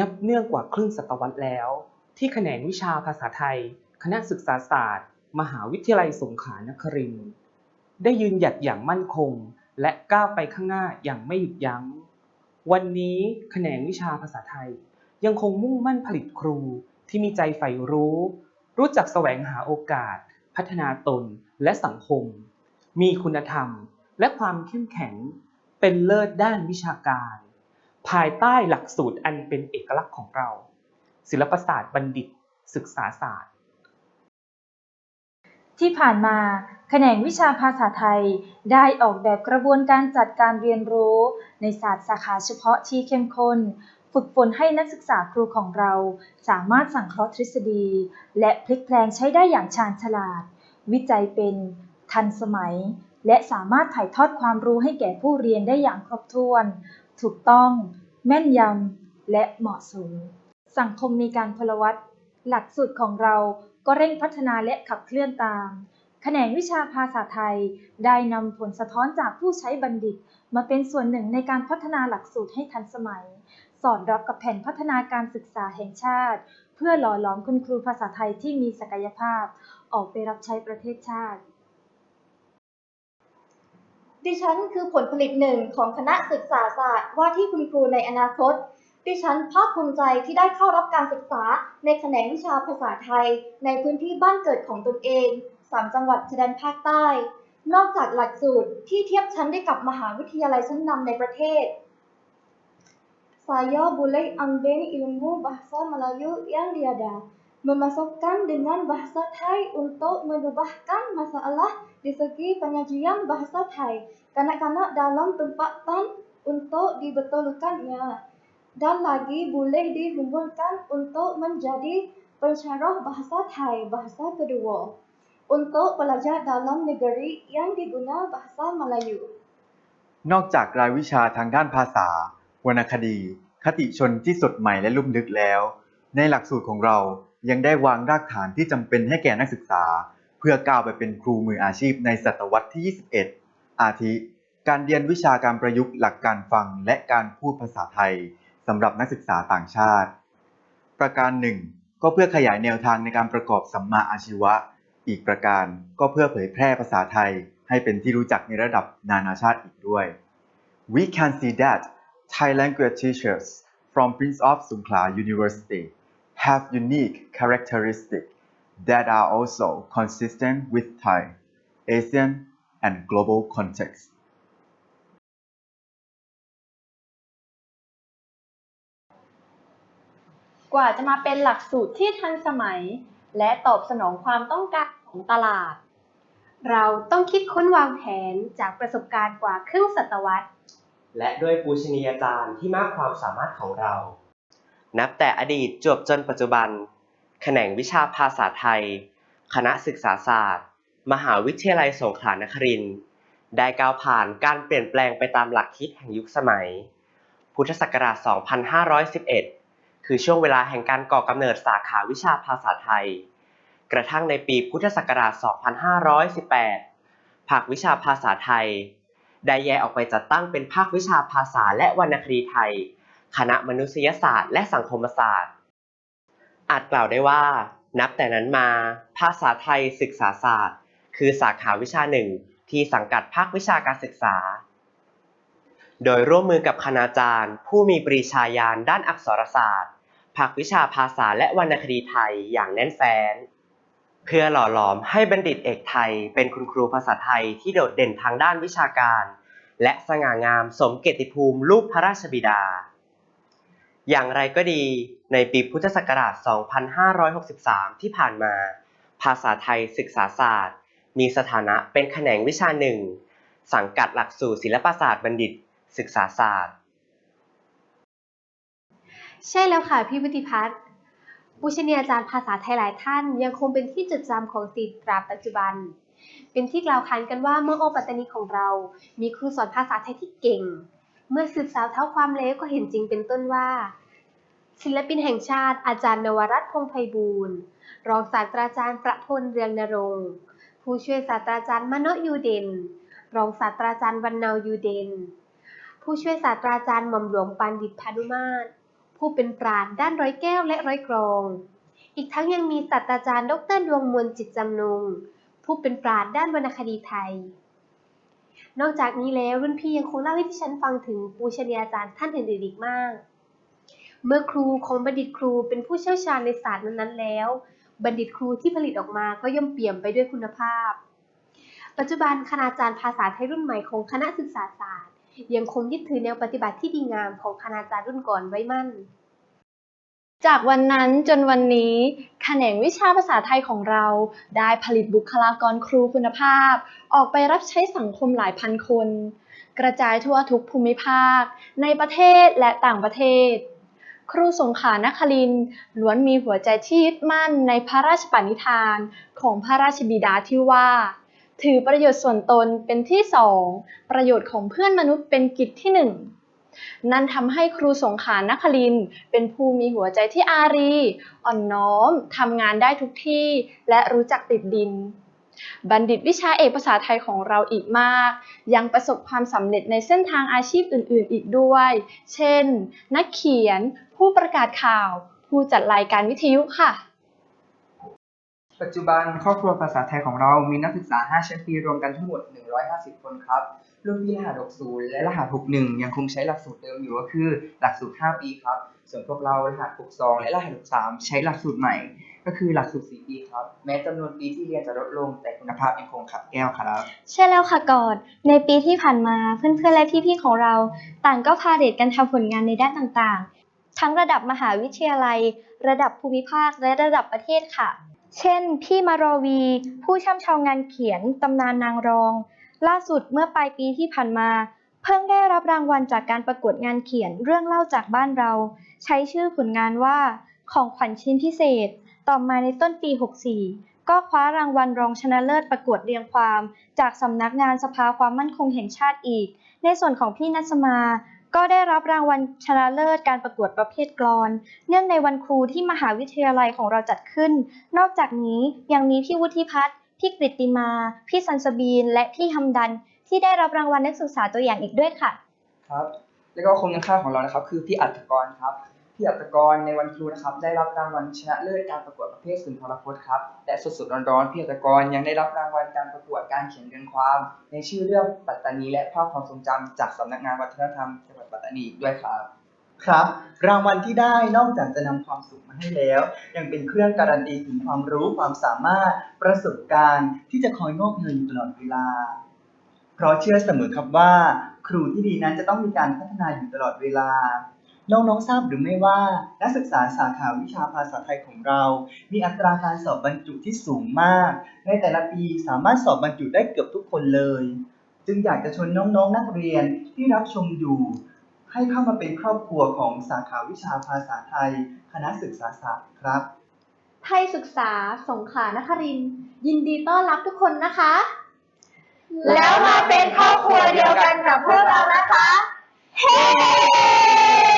นับเนื่องกว่าครึ่งศตวรรษแล้ว ที่แขนงวิชาภาษาไทย คณะศึกษาศาสตร์ มหาวิทยาลัยสงขลานครินทร์ได้ยืนหยัดอย่างมั่นคง และก้าวไปข้างหน้าอย่างไม่หยุดยัง้ง วันนี้แขนงวิชาภาษาไทย ยังคงมุ่งมั่นผลิตครูที่มีใจใฝ่รู้ รู้จักแสวงหาโอกาส พัฒนาตนและสังคม มีคุณธรรมและความเข้มแข็งเป็นเลิศด้านวิชาการ ภายใต้หลักสูตรอันเป็นเอกลักษณ์ของเรา ศิลปศาสตร์บัณฑิต ศึกษาศาสตร์ ที่ผ่านมาแขนงวิชาภาษาไทยได้ออกแบบกระบวนการจัดการเรียนรู้ ในศาสตร์สาขาเฉพาะที่เข้มข้น ฝึกฝนให้นักศึกษาครูของเรา สามารถสังเคราะห์ทฤษฎี และพลิกแพลงใช้ได้อย่างชาญฉลาด วิจัยเป็น ทันสมัย และสามารถถ่ายทอดความรู้ให้แก่ผู้เรียนได้อย่างครบถ้วน ถูกต้อง แม่นยำ และเหมาะสม สังคมมีการพลวัตหลักสูตรของเราก็เร่งพัฒนาและขับเคลื่อนตาม แขนงวิชาภาษาไทย ได้นำผลสะท้อนจากผู้ใช้บัณฑิต มาเป็นส่วนหนึ่งในการพัฒนาหลักสูตรให้ทันสมัย สอดรับกับแผนพัฒนาการศึกษาแห่งชาติ เพื่อหล่อหลอมคุณครูภาษาไทยที่มีศักยภาพ ออกไปรับใช้ประเทศชาติ ดิฉันคือผลผลิตหนึ่งของคณะศึกษาศาสตร์ว่าที่คุณครูในอนาคต ดิฉันภาคภูมิใจที่ได้เข้ารับการศึกษาในแขนงวิชาภาษาไทย ในพื้นที่บ้านเกิดของตนเองสามจังหวัดชายแดนภาคใต้ นอกจากหลักสูตรที่เทียบชั้นได้กับมหาวิทยาลัยชั้นนำในประเทศ Saya boleh ambil ilmu bahasa Melayu yang tiada memasukkan dengan bahasa Thai untuk menubahkan masalah di segi penyajian bahasa Thai kanak-kanak dalam tempatan untuk dibetulkannya dan lagi boleh dihubungkan untuk menjadi pensyarah bahasa Thai bahasa kedua untuk pelajar dalam negeri yang diguna bahasa Melayu. นอกจากรายวิชาทางด้านภาษา วรรณคดี คติชนที่สดใหม่และลุ่มลึกแล้ว ในหลักสูตรของเรายังได้วางรากฐานที่จำเป็นให้แก่นักศึกษา พื่อก้าวไปเป็นครูมืออาชีพในศตวรรษที่ 21 อาทิ การเรียนวิชาการประยุกต์หลักการฟังและการพูดภาษาไทยสำหรับนักศึกษาต่างชาติ ประการหนึ่งก็เพื่อขยายแนวทางในการประกอบสัมมาอาชีวะ อีกประการก็เพื่อเผยแพร่ภาษาไทยให้เป็นที่รู้จักในระดับนานาชาติอีกด้วย We can see that Thai language teachers from Prince of Songkhla University have unique characteristics that are also consistent with Thai, Asian, and global context. กว่าจะมาเป็นหลักสูตรที่ทันสมัย และตอบสนองความต้องการของตลาด เราต้องคิดค้นวางแผนจากประสบการณ์กว่าครึ่งศตวรรษ และด้วยปูชนียาจารย์ที่มากความสามารถของเรา นับแต่อดีตจวบจนปัจจุบัน แขนงวิชาภาษาไทย คณะศึกษาศาสตร์ มหาวิทยาลัยสงขลานครินทร์ได้ก้าวผ่านการเปลี่ยนแปลงไปตามหลักคิดแห่งยุคสมัย พุทธศักราช 2511 คือช่วงเวลาแห่งการก่อกำเนิดสาขาวิชาภาษาไทย กระทั่งในปีพุทธศักราช 2518 ภาควิชาภาษาไทย ได้แยกออกไปจัดตั้งเป็นภาควิชาภาษาและวรรณคดีไทย คณะมนุษยศาสตร์และสังคมศาสตร์ อาจกล่าวได้ว่า นับแต่นั้นมา ภาษาไทยศึกษาศาสตร์ คือสาขาวิชาหนึ่งที่สังกัดภาควิชาการศึกษา โดยร่วมมือกับคณาจารย์ ผู้มีปรีชาญาณด้านอักษรศาสตร์ภาควิชาภาษาและวรรณคดีไทยอย่างแน่นแฟ้นเพื่อหล่อหลอมให้บัณฑิตเอกไทยเป็นคุณครูภาษาไทยที่โดดเด่นทางด้านวิชาการ และสง่างามสมเกียรติภูมิลูกพระราชบิดา อย่างไรก็ดี ในปีพุทธศักราช 2563 ที่ผ่านมา ภาษาไทยศึกษาศาสตร์ มีสถานะเป็นแขนงวิชาหนึ่ง สังกัดหลักสูตรศิลปศาสตร์บัณฑิต ศึกษาศาสตร์ ใช่แล้วค่ะพี่วุฒิพัฒน์บูชนียาจารย์ภาษาไทยหลายท่านยังคงเป็นที่จดจำของศิษย์ตราปัจจุบัน เป็นที่กล่าวขานกันว่าเมื่อโอปัตตานีของเรา มีครูสอนภาษาไทยที่เก่ง เมื่อสืบสาวเท้าความแล้วก็เห็นจริงเป็นต้นว่า ศิลปินแห่งชาติอาจารย์นวรัตน์พงไพบูลย์รองศาสตราจารย์ประพลเรืองนรงค์ผู้ช่วยศาสตราจารย์มโนยูเดนรองศาสตราจารย์วรรณายูเดนผู้ช่วยศาสตราจารย์หม่อมหลวงปานดิตพานุมาตรผู้เป็นปราชญ์ด้านร้อยแก้วและร้อยกรอง อีกทั้งยังมีศาสตราจารย์ดรดวงมวลจิตจำนง ผู้เป็นปราชญ์ด้านวรรณคดีไทย นอกจากนี้แล้วรุ่นพี่ยังคงเล่าให้ที่ฉันฟังถึงปูชนียาจารย์ท่านอื่นๆอีกมาก เมื่อครูของบัณฑิตครูเป็นผู้เชี่ยวชาญในศาสตร์นั้นๆแล้ว บัณฑิตครูที่ผลิตออกมาก็ย่อมเปี่ยมไปด้วยคุณภาพ ปัจจุบันคณาจารย์ภาษาไทยรุ่นใหม่ของคณะศึกษาศาสตร์ ยังคงยึดถือแนวปฏิบัติที่ดีงามของคณาจารย์รุ่นก่อนไว้มั่น จากวันนั้นจนวันนี้แขนงวิชาภาษาไทยของเรา ได้ผลิตบุคลากรครูคุณภาพ ออกไปรับใช้สังคมหลายพันคน กระจายทั่วทุกภูมิภาค ในประเทศและต่างประเทศ ครูสงขลานครินล้วนมีหัวใจที่ยึดมั่นในพระราชปณิธานของพระราชบิดาที่ว่า ถือประโยชน์ส่วนตนเป็นที่สองประโยชน์ของเพื่อนมนุษย์เป็นกิจที่หนึ่ง นั่นทำให้ครูสงขานครินเป็นผู้มีหัวใจที่อารี อ่อนน้อมทำงานได้ทุกที่และรู้จักติดดิน บัณฑิตวิชาเอกภาษาไทยของเราอีกมาก ยังประสบความสำเร็จในเส้นทางอาชีพอื่น ๆ อีกด้วย เช่น นักเขียน ผู้ประกาศข่าว ผู้จัดรายการวิทยุค่ะปัจจุบันครอบครัวภาษาไทยของเรามีนักศึกษา 5 ชั้นปีรวมกันทั้งหมด 150 คนครับ รุ่นพี่รหัส 60 และรหัส 61 ยังคงใช้หลักสูตรเดิมอยู่ก็คือหลักสูตร 5 ปีครับ ส่วนพวกเรารหัส 62 และรหัส 63 ใช้หลักสูตรใหม่ ก็คือหลักสูตร 4 ปีครับ แม้จำนวนปีที่เรียนจะลดลงแต่คุณภาพยังคงขับแก้วครับ ใช่แล้วค่ะกอนในปีที่ผ่านมาเพื่อนๆและพี่ๆของเรา ต่างก็พาเดทกันทำผลงานในด้านต่างๆ ทั้งระดับมหาวิทยาลัย ระดับภูมิภาคและระดับประเทศค่ะ เช่น พี่มารวี ผู้ช่ำชองงานเขียนตำนานนางรอง ล่าสุดเมื่อปลายปีที่ผ่านมา เพิ่งได้รับรางวัลจากการประกวดงานเขียนเรื่องเล่าจากบ้านเรา ใช้ชื่อผลงานว่าของขวัญชิ้นพิเศษ ต่อมาในต้นปี 64 ก็คว้ารางวัลรองชนะเลิศประกวดเรียงความ จากสำนักงานสภาความมั่นคงแห่งชาติอีก ในส่วนของพี่นัสมา ก็ได้รับรางวัลชนะเลิศการประกวดประเภทกลอน เนื่องในวันครูที่มหาวิทยาลัยของเราจัดขึ้น นอกจากนี้ยังมีพี่วุฒิพัฒน์ พี่กฤติมา พี่สันสบีน และพี่ฮัมดัน ที่ได้รับรางวัลนักศึกษาตัวอย่างอีกด้วยค่ะ ครับ แล้วก็คนข้างๆของเรานะครับ คือพี่อัตกรครับ พี่อัตกรในวันครูนะครับ ได้รับรางวัลชนะเลิศการประกวดประเภทสุนทรพจน์ครับ และสดๆร้อนๆพี่อัตกรยังได้รับรางวัลการประกวดการเขียนเรียงความ ในชื่อเรื่องปัตตานีและภาพความทรงจำจากสำนักงานวัฒนธรรมจังหวัดปัตตานีด้วยครับ ครับ รางวัลที่ได้นอกจากจะนำความสุขมาให้แล้ว ยังเป็นเครื่องการันตีถึงความรู้ความสามารถประสบการณ์ที่จะคอยงอกเงยอยู่ตลอดเวลา เพราะเชื่อเสมอครับว่า ครูที่ดีนั้นจะต้องมีการพัฒนาอยู่ตลอดเวลาน้องๆ ทราบหรือไม่ว่า นักศึกษาสาขาวิชาภาษาไทยของเรา มีอัตราการสอบบรรจุที่สูงมาก ในแต่ละปีสามารถสอบบรรจุได้เกือบทุกคนเลย จึงอยากจะชวนน้องๆ นักเรียนที่รับชมอยู่ ให้เข้ามาเป็นครอบครัวของสาขาวิชาภาษาไทย คณะศึกษาศาสตร์ครับ ไทยศึกษาสงขลานครินทร์ยินดีต้อนรับทุกคนนะคะ แล้วมาเป็นครอบครัวเดียวกันกับพวกเรานะคะ เฮ้